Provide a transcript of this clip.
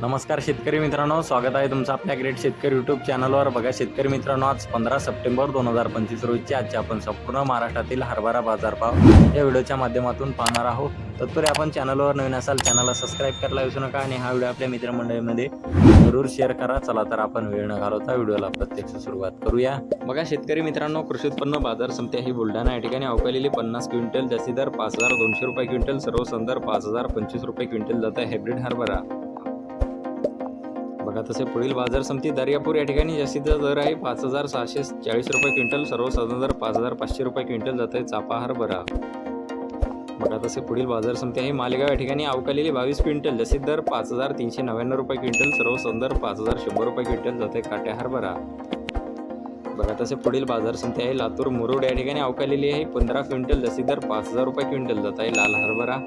नमस्कार शेतकरी मित्रांनो स्वागत आहे तुमचं आपल्या ग्रेट शेतकरी यूट्यूब चॅनलवर बघा शेतकरी मित्रांनो आज पंधरा सप्टेंबर दोन हजार पंचवीस रोजची आजच्या आपण संपूर्ण महाराष्ट्रातील हरभरा बाजारभाव या व्हिडिओच्या माध्यमातून पाहणार आहोत. तत्पूर्वी आपण चॅनलवर नवीन असाल चॅनलला सबस्क्राईब करायला विसरू नका आणि हा व्हिडिओ आपल्या मित्रमंडळीमध्ये जरूर शेअर करा. चला तर आपण वेळ न घालवता व्हिडिओला प्रत्यक्ष सुरुवात करूया. बघा शेतकरी मित्रांनो कृषी उत्पन्न बाजार समिती ही बुलढाणा या ठिकाणी अवकालेली पन्नास क्विंटल जास्ती दर पाच हजार दोनशे रुपये क्विंटल सर्व संदर्भ पाच हजार पंचवीस रुपये क्विंटल जात आहे हायब्रिड हरभरा. बघा तसे पुढील बाजार समिती दर्यापूर या ठिकाणी जास्तीचा दर आहे. पाच हजार सहाशे चाळीस रुपये क्विंटल. सर्वसाधारण दर पाच हजार पाचशे रुपये क्विंटल जात आहे चापा हरभरा बघा तसे पुढील बाजार समिती आहे. मालेगाव या ठिकाणी अवकालेली बावीस क्विंटल. जसे दर पाच हजार तीनशे नव्याण्णव रुपये क्विंटल. सर्व संदर पाच हजार शंभर रुपये क्विंटल जात आहे काट्या हरभरा बघा तसे पुढील बाजार समिती आहे. लातूर मुरुड या ठिकाणी अवकालेली आहे. पंधरा क्विंटल. जसे दर पाच हजार रुपये क्विंटल जात आहे. लाल हरभरा